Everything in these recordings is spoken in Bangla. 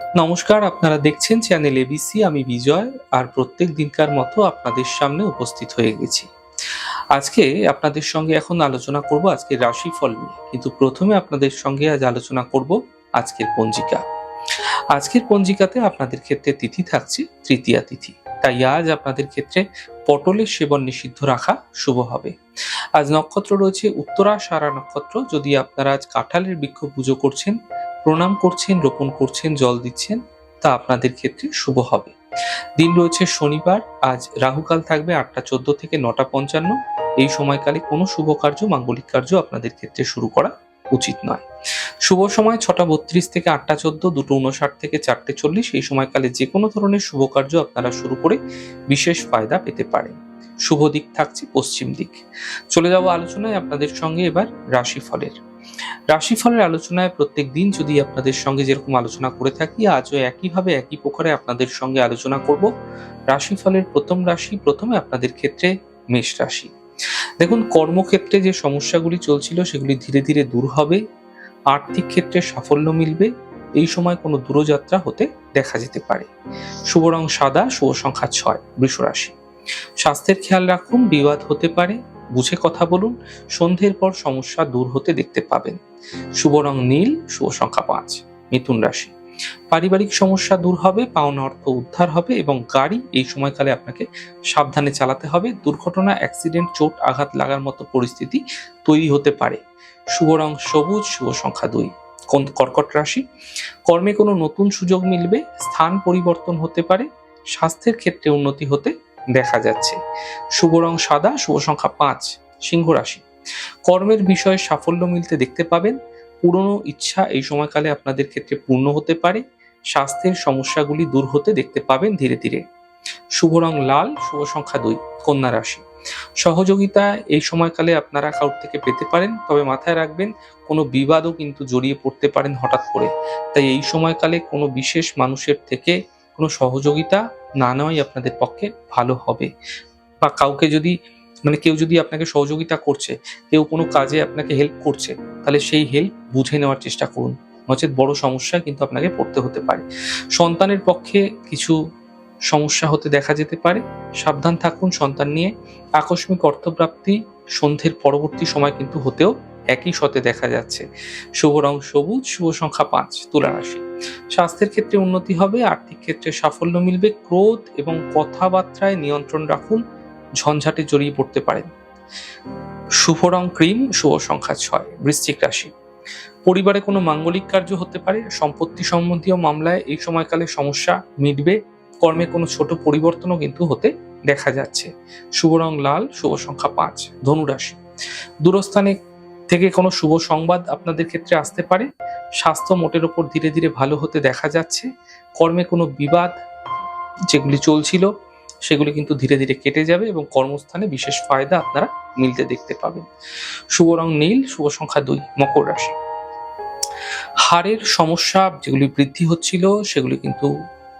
নমস্কার, আপনারা দেখছেন চ্যানেল এবিসি। আমি বিজয় আর প্রত্যেক দিনকার মতো আপনাদের সামনে উপস্থিত হয়ে গেছি। আজকে আপনাদের সঙ্গে এখন আলোচনা করব আজকের রাশিফল নিয়ে। কিন্তু প্রথমে আপনাদের সঙ্গে আজ আলোচনা করব আজকের পঞ্জিকা। আজকের পঞ্জিকাতে আপনাদের ক্ষেত্রে তিথি থাকছে তৃতীয়া তিথি। তাই আজ আপনাদের ক্ষেত্রে পটলের সেবন নিষিদ্ধ রাখা শুভ হবে। আজ নক্ষত্র রয়েছে উত্তরা সারা নক্ষত্র। যদি আপনারা আজ কাঁঠালের বৃক্ষ পুজো করছেন প্রণাম করছেন, রোপণ করছেন, জল দিচ্ছেন, তা আপনাদের ক্ষেত্রে শুভ হবে। দিন রয়েছে শনিবার, আজ রাহুকাল থাকবে আটটা চোদ্দ থেকে নটা পঞ্চান্ন। এই সময়কালে কোনো শুভ কার্য, মাঙ্গলিক কার্য আপনাদের ক্ষেত্রে শুরু করা উচিত নয়। শুভ সময় ছটা বত্রিশ থেকে আটটা চোদ্দ, দুটো উনষাট থেকে চারটে চল্লিশ। এই সময়কালে যে কোনো ধরনের শুভ কার্য আপনারা শুরু করে বিশেষ ফায়দা পেতে পারেন। শুভ দিক থাকছে পশ্চিম দিক। চলে যাব আলোচনায় আপনাদের সঙ্গে এবার রাশিফলের। রাশিফলের আলোচনায় প্রত্যেক দিন যদি আপনাদের সঙ্গে যেরকম আলোচনা করে থাকি, আজও একইভাবে একই প্রকারে আপনাদের সঙ্গে আলোচনা করব। রাশিফলের প্রথম রাশি, প্রথমে আপনাদের ক্ষেত্রে মেষ রাশি। দেখুন, কর্মক্ষেত্রে যে সমস্যাগুলি চলছিল, সেগুলি ধীরে ধীরে দূর হবে। আর্থিক ক্ষেত্রে সাফল্য মিলবে। এই সময় কোনো দূরযাত্রা হতে দেখা যেতে পারে। শুভ রং সাদা, শুভ সংখ্যা ছয়, বৃষ রাশি। স্বাস্থ্যের খেয়াল রাখুন, বিবাদ হতে পারে। বুঝে কথা বলুন, সন্ধ্যের পর সমস্যা দূর হতে দেখতে পাবেন। শুভ রং নীল, শুভ সংখ্যা পাঁচ, মিথুন রাশি। পারিবারিক সমস্যা দূর হবে, পাওনা অর্থ উদ্ধার হবে এবং গাড়ি এই সময়কালে আপনাকে সাবধানে চালাতে হবে। দুর্ঘটনা, অ্যাক্সিডেন্ট, চোট, আঘাত লাগার মতো পরিস্থিতি তৈরি হতে পারে। শুভ রং সবুজ, শুভ সংখ্যা দুই, কোন কর্কট রাশি? কর্মে কোনো নতুন সুযোগ মিলবে, স্থান পরিবর্তন হতে পারে, স্বাস্থ্যের ক্ষেত্রে উন্নতি হতে দেখা যাচ্ছে। শুভ রং সাদা, শুভ সংখ্যা পাঁচ, সিংহ রাশি। কর্মের বিষয়ে সাফল্য মিলতে দেখতে পাবেন। পুরনো ইচ্ছা এই সময়কালে আপনাদের ক্ষেত্রে পূর্ণ হতে পারে। স্বাস্থ্যের সমস্যাগুলি দূর হতে দেখতে পাবেন ধীরে ধীরে। শুভ রং লাল, শুভ সংখ্যা দুই, কন্যা রাশি। সহযোগিতা এই সময়কালে আপনারা কারোর থেকে পেতে পারেন, তবে মাথায় রাখবেন, কোনো বিবাদও কিন্তু জড়িয়ে পড়তে পারেন হঠাৎ করে। তাই এই সময়কালে কোনো বিশেষ মানুষের থেকে কোনো সহযোগিতা না নেওয়াই আপনাদের পক্ষে ভালো হবে। বা কাউকে যদি মানে কেউ যদি আপনাকে সহযোগিতা করছে, কেউ কোনো কাজে আপনাকে হেল্প করছে, তাহলে সেই হেল্প বুঝে নেওয়ার চেষ্টা করুন। নচেত বড় সমস্যা কিন্তু আপনাকে পড়তে হতে পারে। সন্তানের পক্ষে কিছু সমস্যা হতে দেখা যেতে পারে। সাবধান থাকুন সন্তান নিয়ে। আকস্মিক অর্থপ্রাপ্তি সন্ধ্যের পরবর্তী সময় কিন্তু হতেও একই সাথে দেখা যাচ্ছে। শুভ রং সবুজ, শুভ সংখ্যা পাঁচ তুলা রাশি স্বাস্থ্যের ক্ষেত্রে উন্নতি হবে, আর্থিক ক্ষেত্রে সাফল্য মিলবে, ক্রোধ এবং কথাবার্তায় নিয়ন্ত্রণ রাখুন, ঝঞ্ঝাটে জড়িয়ে পড়তে পারেন। শুভ রং ক্রিম, শুভ সংখ্যা ছয়, বৃশ্চিক রাশি। পরিবারে কোনো মাঙ্গলিক কার্য হতে পারে, সম্পত্তি সম্বন্ধীয় মামলায় এই সময়কালে সমস্যা মিটবে, কর্মে কোনো ছোট পরিবর্তনও কিন্তু হতে দেখা যাচ্ছে। শুভ রং লাল, শুভ সংখ্যা পাঁচ, ধনুরাশি। দূরস্থানে থেকে কোনো শুভ সংবাদ আপনাদের ক্ষেত্রে আসতে পারে। স্বাস্থ্য মোটের ওপর ধীরে ধীরে ভালো হতে দেখা যাচ্ছে। কর্মে কোনো বিবাদ যেগুলি চলছিল, সেগুলি কিন্তু ধীরে ধীরে কেটে যাবে এবং কর্মস্থানে বিশেষ ফায়দা আপনারা মিলতে দেখতে পাবেন। শুভ রং নীল, শুভ সংখ্যা দুই, মকর রাশি। হাড়ের সমস্যা যেগুলি বৃদ্ধি হচ্ছিল, সেগুলি কিন্তু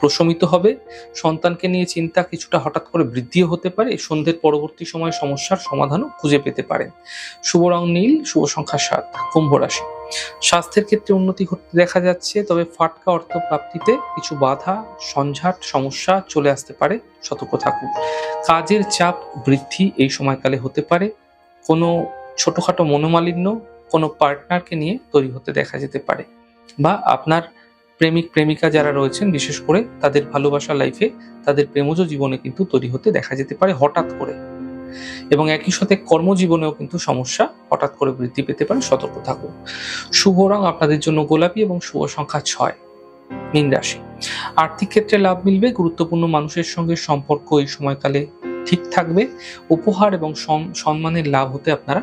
প্রশমিত হবে। সন্তানকে নিয়ে চিন্তা কিছুটা হঠাৎ করে বৃদ্ধিও হতে পারে। সন্ধ্যের পরবর্তী সময় সমস্যার সমাধানও খুঁজে পেতে পারেন। শুভ রং নীল, শুভ সংখ্যা সাত, কুম্ভ রাশি। স্বাস্থ্যের ক্ষেত্রে উন্নতি ঘটতে দেখা যাচ্ছে, তবে ফাটকা অর্থ প্রাপ্তিতে কিছু বাধা সঞ্ঝাট সমস্যা চলে আসতে পারে, সতর্ক থাকুন। কাজের চাপ বৃদ্ধি এই সময়কালে হতে পারে। কোনো ছোটোখাটো মনোমালিন্য কোনো পার্টনারকে নিয়ে তৈরি হতে দেখা যেতে পারে বা আপনার প্রেমিক, প্রেমিকা যারা রয়েছেন, বিশেষ করে তাদের ভালোবাসা লাইফে তাদের প্রেমজ জীবনে কিন্তু তৈরি হতে দেখা যেতে পারে হঠাৎ করে। এবং একই সাথে কর্মজীবনেও কিন্তু সমস্যা হঠাৎ করে বৃদ্ধি পেতে পারে, সতর্ক থাকুন। শুভ রং আপনাদের জন্য গোলাপি এবং শুভ সংখ্যা ছয়, মীন রাশি। আর্থিক ক্ষেত্রে লাভ মিলবে, গুরুত্বপূর্ণ মানুষের সঙ্গে সম্পর্ক এই সময়কালে ঠিক থাকবে। উপহার এবং সম্মানের লাভ হতে আপনারা